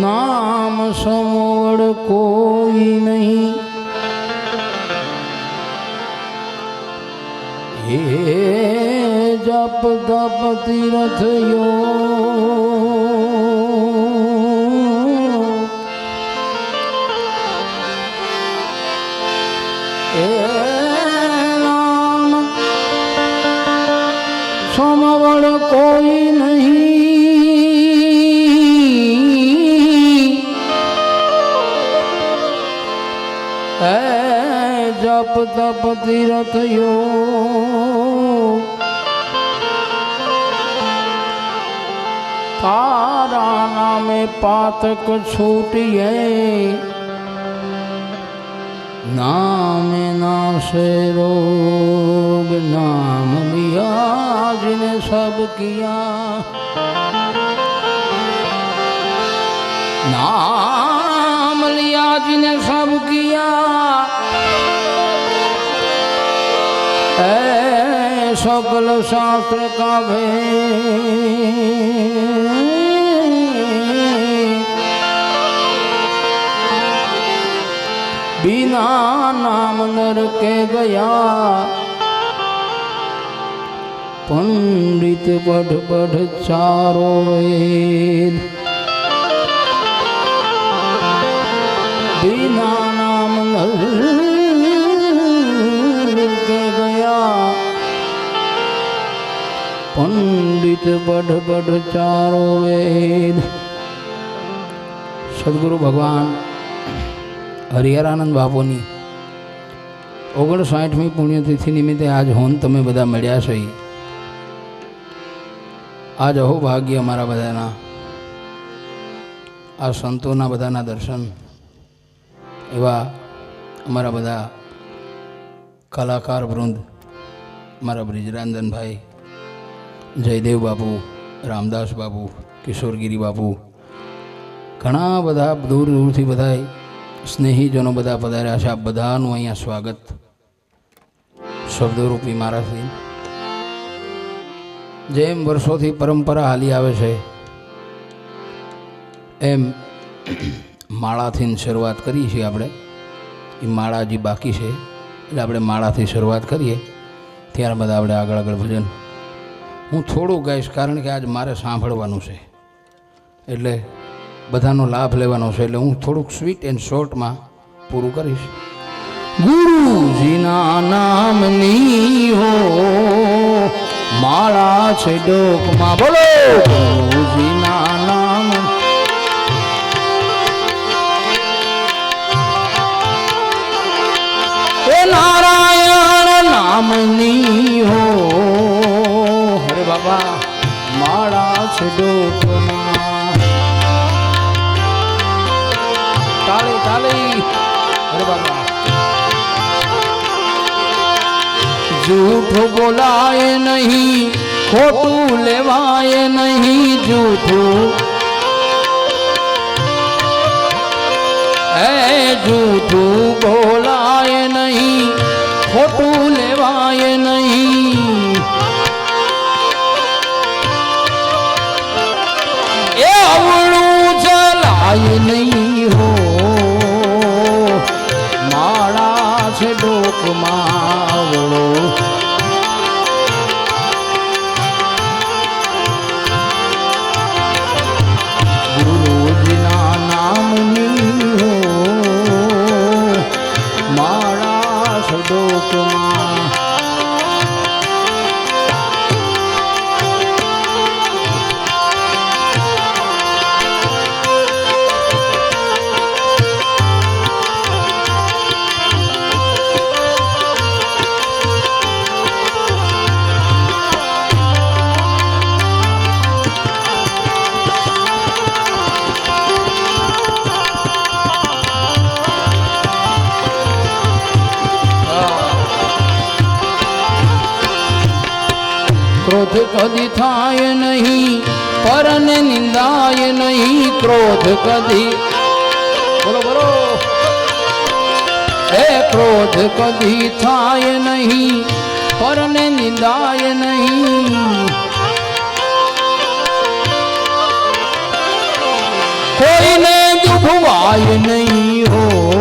નામ સમોડ કોઈ નહીં. હે જપ તપ તીરથ યોગ જપ તપ તીરથ યોગ તારા નામે પાતક છૂટીએ નામે નાશે રોગ નામ लिया जिने सब किया नाम लिया जिने सब किया ऐ सकल शास्त्र का भेद बिना नाम नर के गया पंडित पढ़ पढ़ चारो वेद નિત પઢ બઢ ચારો વેદ. સદગુરુ ભગવાન હરિહરાનંદ બાપુની ઓગણસાઠમી પુણ્યતિથિ નિમિત્તે આજ હોન તમે બધા મળ્યા છો આજ અહો ભાગ્ય અમારા બધાના. આ સંતોના બધાના દર્શન એવા અમારા બધા કલાકાર વૃંદ, મારા બ્રિજરાંજનભાઈ જયદેવ બાપુ, રામદાસ બાપુ, કિશોરગીરી બાપુ, ઘણા બધા દૂર દૂરથી બધા સ્નેહીજનો બધા પધાર્યા છે. આ બધાનું અહીંયા સ્વાગત. શબ્દરૂપી મારાથી જેમ વર્ષોથી પરંપરા હાલી આવે છે, એમ માળાથી શરૂઆત કરીએ છીએ આપણે. એ માળા જે બાકી છે, એટલે આપણે માળાથી શરૂઆત કરીએ. ત્યારબાદ આપણે આગળ આગળ ભજન હું થોડું ગાઈશ કારણ કે આજ મારે સાંભળવાનું છે. એટલે બધાનો લાભ લેવાનો છે. એટલે હું થોડુંક સ્વીટ એન્ડ શોર્ટમાં પૂરું કરીશ. ગુરુજીના નામની હો, માળા છે ડોકમાં. બોલો! તાળી તાળી અરે બાબા જૂઠું બોલાય નહીં ખોટું લેવાય નહીં જૂઠું એ જૂઠું બોલાય નહીં ખોટું લેવાય નહીં ક્રોધ કદી થાય નહીં, પરને નિંદાય નહીં ક્રોધ કદી. બોલો બોલો. એ ક્રોધ કદી થાય નહીં, પરને નિંદાય નહીં. કોઈને દુભવાય નહીં હો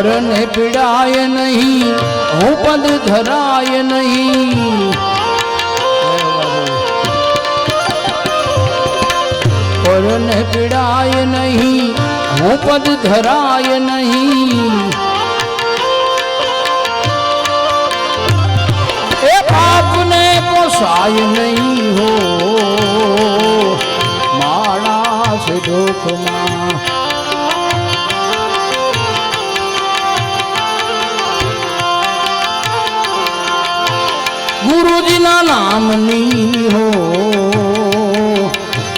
પરને પીડાય નહીં હું પદ ધરાય નહીં પરને પીડાય નહીં હું પદ ધરાય નહીં એ પાપને પોસાય નહીં ગુરુજીના નામની હો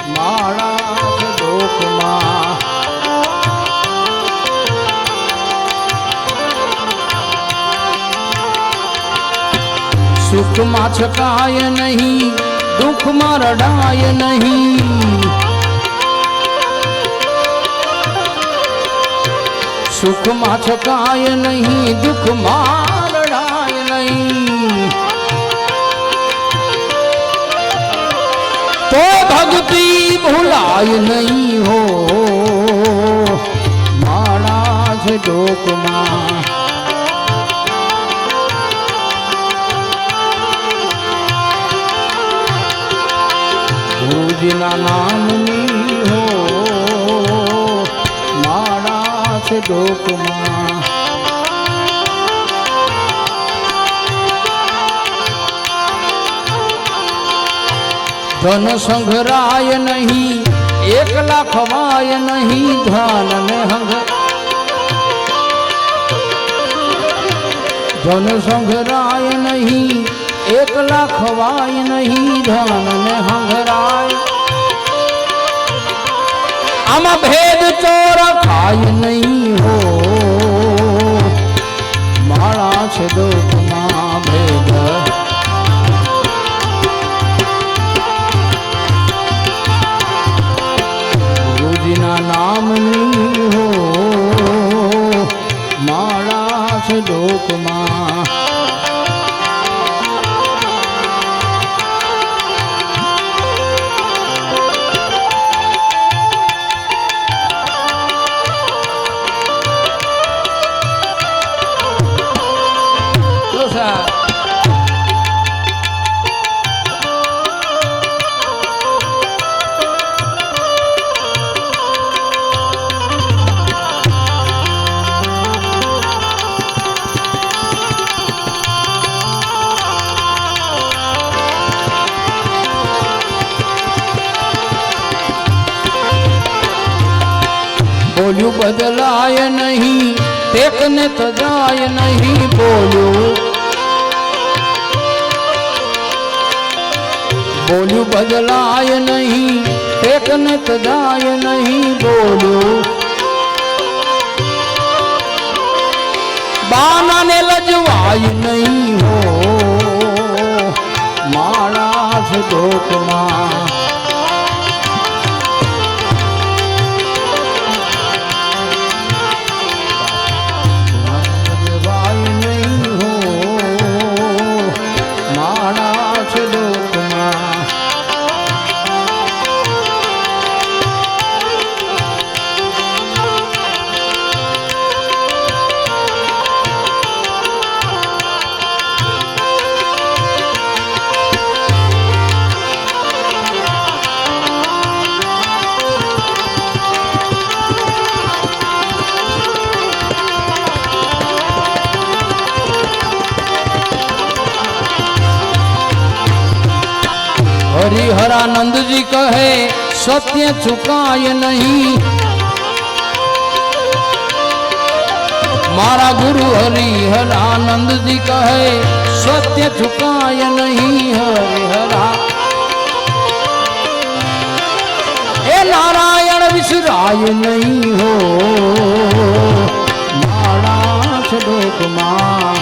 માળા છે ડોકમાં સુખમાં છકાય નહીં દુઃખમાં રડાય નહીં સુખમાં છકાય નહીં દુઃખમાં રડાય નહીં તો ભક્તિ ભૂલાય નહીં હો. માળા જ ડોકમાં ગુરુજીના નામની હો. માળા છે ડોકમાં ધન સંઘરાય નહીં એકલા ખવાય નહીં ધન ને હંગ. ધન સંઘરાય નહીં એકલા ખવાય નહીં ધન ને હંગરાય. આમાં ભેદ ચોર ડોકમાં બોલ્યું, બદલાય નહીં. ટેકને તજાય નહીં, બોલ્યું. બોલ્યું, બદલાય નહીં. ટેકને તજાય નહીં, બોલ્યું. બાનાને લજવાય નહીં હો. हरिहरानंद जी कहे, सत्य चुकाय नहीं। मारा गुरु हरिहरानंद जी कहे, सत्य चुकाय नहीं हरिहरा। ए नारायण विसराय नहीं हो। मारा छो कुमार।